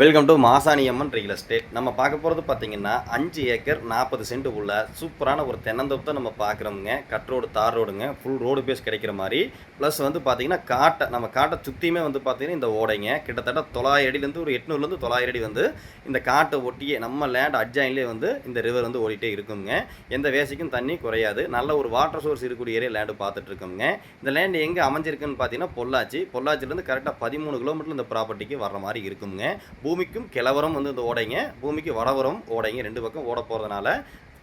Welcome to Masaniamman real estate நம்ம பார்க்க போகிறது பார்த்தீங்கன்னா அஞ்சு ஏக்கர் நாற்பது சென்ட் உள்ள சூப்பரான ஒரு தென்னந்தோப்பு நம்ம பார்க்குறோமுங்க. கட் ரோடு தார் ரோடுங்க ஃபுல் ரோடு பேஸ் கிடைக்கிற மாதிரி. ப்ளஸ் வந்து பார்த்தீங்கன்னா காட்டை நம்ம காட்டை சுற்றியுமே வந்து பார்த்தீங்கன்னா இந்த ஓடைங்க. கிட்டத்தட்ட தொள்ளாயிரம் அடியிலேருந்து ஒரு எட்நூறுலேருந்து தொள்ளாயிரம் அடி வந்து இந்த காட்டை ஒட்டியே நம்ம லேண்ட் அட்ஜாயின்லேயே வந்து இந்த ரிவர் வந்து ஓடிட்டே இருக்குங்க. எந்த வேசிக்கும் தண்ணி குறையாது. நல்ல ஒரு வாட்டர் சோர்ஸ் இருக்கக்கூடிய ஏரியா லேண்டு பார்த்துட்டு இருக்கோங்க இந்த லேண்ட் எங்கே அமைஞ்சிருக்குன்னு பார்த்தீங்கன்னா பொள்ளாச்சி. பொள்ளாச்சிலேருந்து கரெக்டாக பதிமூணு கிலோமீட்டர் இந்த ப்ராப்பர்ட்டிக்கு வர மாதிரி இருக்குங்க. பூமிக்கும் கிழவரம் வந்து இந்த ஓடைங்க. பூமிக்கு வடவரம் ஓடைங்க. ரெண்டு பக்கம் ஓட போகிறதுனால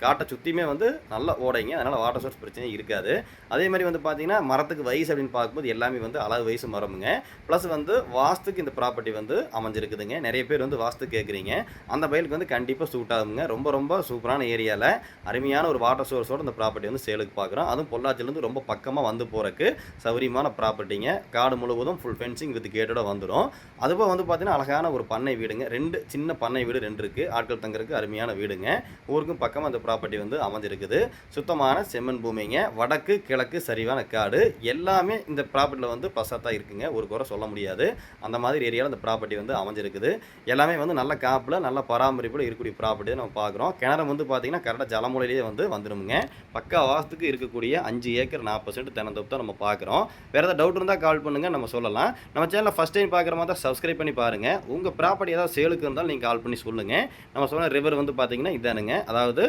காட்டை சுற்றியுமே வந்து நல்லா ஓடைங்க. அதனால் வாட்டர் சோர்ஸ் பிரச்சனையும் இருக்காது. அதே மாதிரி வந்து பார்த்தீங்கன்னா மரத்துக்கு வயசு அப்படின்னு பார்க்கும்போது எல்லாமே வந்து அளவு வயசு மரமுங்க. ப்ளஸ் வந்து வாஸ்துக்கு இந்த ப்ராப்பர்ட்டி வந்து அமைஞ்சிருக்குதுங்க. நிறைய பேர் வந்து வாஸ்து கேட்குறீங்க அந்த பயிலுக்கு வந்து கண்டிப்பாக சூட் ஆகுங்க. ரொம்ப ரொம்ப சூப்பரான ஏரியாவில் அருமையான ஒரு வாட்டர் சோர்ஸோட இந்த ப்ராப்பர்ட்டி வந்து சேலுக்கு பார்க்குறோம் அதுவும் பொள்ளாச்சிலேருந்து ரொம்ப பக்கமாக வந்து போகிறக்கு சௌரியமான ப்ராப்பர்ட்டிங்க காடு முழுவதும் ஃபுல் ஃபென்சிங் வித் கேட்டோட வந்துடும். அதுபோல் வந்து பார்த்தீங்கன்னா அழகான ஒரு பண்ணை வீடுங்க. ரெண்டு சின்ன பண்ணை வீடு ரெண்டு இருக்குது ஆட்கள் தங்குறதுக்கு அருமையான வீடுங்க. ஊருக்கும் பக்கமாக அந்த ப்ராப்பர்ட்டி வந்து அமைஞ்சிருக்குது சுத்தமான செம்மண் பூமிங்க. வடக்கு கிழக்கு சரிவான காடு. எல்லாமே இந்த ப்ராப்பர்ட்டியில் வந்து பசாத்தான் இருக்குங்க. ஒரு குறை சொல்ல முடியாது. அந்த மாதிரி ஏரியாவில் இந்த ப்ராப்பர்ட்டி வந்து அமைஞ்சிருக்குது எல்லாமே வந்து நல்ல காப்பில் நல்ல பராமரிப்பில் இருக்கக்கூடிய ப்ராப்பர்ட்டி நம்ம பார்க்குறோம். கிணறு வந்து பார்த்தீங்கன்னா கரெக்டாக ஜலமுலையிலேயே வந்து வந்துடுமுங்க பக்கா வாசத்துக்கு இருக்கக்கூடிய அஞ்சு ஏக்கர் நாற்பது சென்ட் தினந்தோப்பு தான் நம்ம பார்க்குறோம். வேறு ஏதாவது டவுட் இருந்தால் கால் பண்ணுங்கள் நம்ம சொல்லலாம். நம்ம சேனலில் ஃபஸ்ட் டைம் பார்க்குற மாதிரி தான் சப்ஸ்கிரைப் பண்ணி பாருங்கள் உங்கள் ப்ராப்பர்ட்டி ஏதாவது சேலுக்கு இருந்தாலும் நீங்கள் கால் பண்ணி சொல்லுங்கள் நம்ம சொன்ன ரிவர் வந்து பார்த்திங்கன்னா இதானுங்க. அதாவது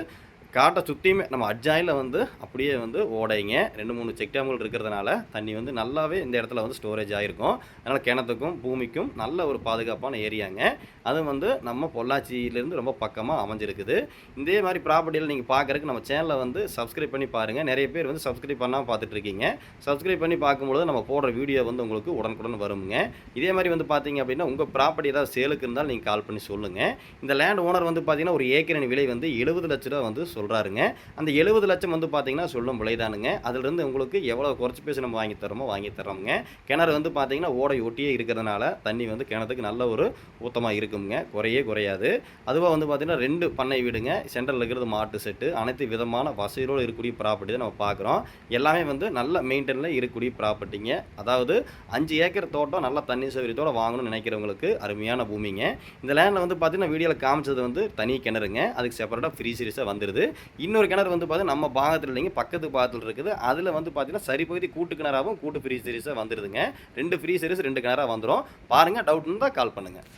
காட்டை சுற்றியுமே நம்ம அட்ஜாயில் வந்து அப்படியே வந்து ஓடைங்க. ரெண்டு மூணு செக் டேம்கள் இருக்கிறதுனால தண்ணி வந்து நல்லாவே இந்த இடத்துல வந்து ஸ்டோரேஜ் ஆகிருக்கும் அதனால் கிணத்துக்கும் பூமிக்கும் நல்ல ஒரு பாதுகாப்பான ஏரியாங்க. அதுவும் வந்து நம்ம பொள்ளாச்சியிலேருந்து ரொம்ப பக்கமாக அமைஞ்சிருக்குது. இதே மாதிரி ப்ராப்பர்ட்டியில் நீங்கள் பார்க்குறதுக்கு நம்ம சேனலை வந்து சப்ஸ்கிரைப் பண்ணி பாருங்கள் நிறைய பேர் வந்து சப்ஸ்கிரைப் பண்ணாமல் பார்த்துட்ருக்கீங்க. சப்ஸ்கிரைப் பண்ணி பார்க்கும்பொழுது நம்ம போடுற வீடியோ வந்து உங்களுக்கு உடனுக்குடன் வருங்க. இதே மாதிரி வந்து பார்த்தீங்க அப்படின்னா உங்கள் ப்ராப்பர்ட்டி ஏதாவது சேலுக்கு இருந்தாலும் நீங்கள் கால் பண்ணி சொல்லுங்கள் இந்த லேண்ட் ஓனர் வந்து பார்த்தீங்கன்னா ஒரு ஏக்கரின் விலை வந்து எழுபது லட்ச ரூபா வந்து சொல்லுங்கள் சொல்கிறாருங்க அந்த எழுபது லட்சம் வந்து பார்த்தீங்கன்னா சொல்லும் விலைதானுங்க. அதுலேருந்து உங்களுக்கு எவ்வளோ குறைச்சி பேசி நம்ம வாங்கி தரோமோ வாங்கி தரோமுங்க கிணறு வந்து பார்த்தீங்கன்னா ஓடை ஒட்டியே இருக்கிறதுனால தண்ணி வந்து கிணத்துக்கு நல்ல ஒரு ஊத்தமாக இருக்குங்க குறையே குறையாது. அதுவாக வந்து பார்த்தீங்கன்னா ரெண்டு பண்ணை வீடுங்க. சென்டரில் இருக்கிறது மாட்டு செட்டு. அனைத்து விதமான வசதியோடு இருக்கக்கூடிய ப்ராப்பர்ட்டி தான் நம்ம பார்க்குறோம் எல்லாமே வந்து நல்ல மெயின்டெயினில் இருக்கக்கூடிய ப்ராப்பர்ட்டிங்க அதாவது அஞ்சு ஏக்கர் தோட்டம் நல்ல தண்ணி சௌகரியத்தோடு வாங்கணும்னு நினைக்கிறவங்களுக்கு அருமையான பூமிங்க. இந்த லேண்டில் வந்து பார்த்தீங்கன்னா வீடியோவில் காமிச்சது வந்து தனி கிணறுங்க. அதுக்கு செப்பரேட்டாக ஃப்ரீ சீரிஸாக வந்துடுது இன்னொரு கிணறு வந்து பார்த்தீங்கன்னா நம்ம பாகத்தில் இல்லைங்க பக்கத்து பாகத்தில் இருக்குது. அதில் வந்து பார்த்தீங்கன்னா சரி பகுதி கூட்டு கிணறாகவும் கூட்டு ஃப்ரீ சீரிஸாக வந்துடுதுங்க ரெண்டு ஃப்ரீ சீரிஸ் ரெண்டு கிணறாக வந்துடும் பாருங்கள் டவுட் இருந்தால் கால் பண்ணுங்கள்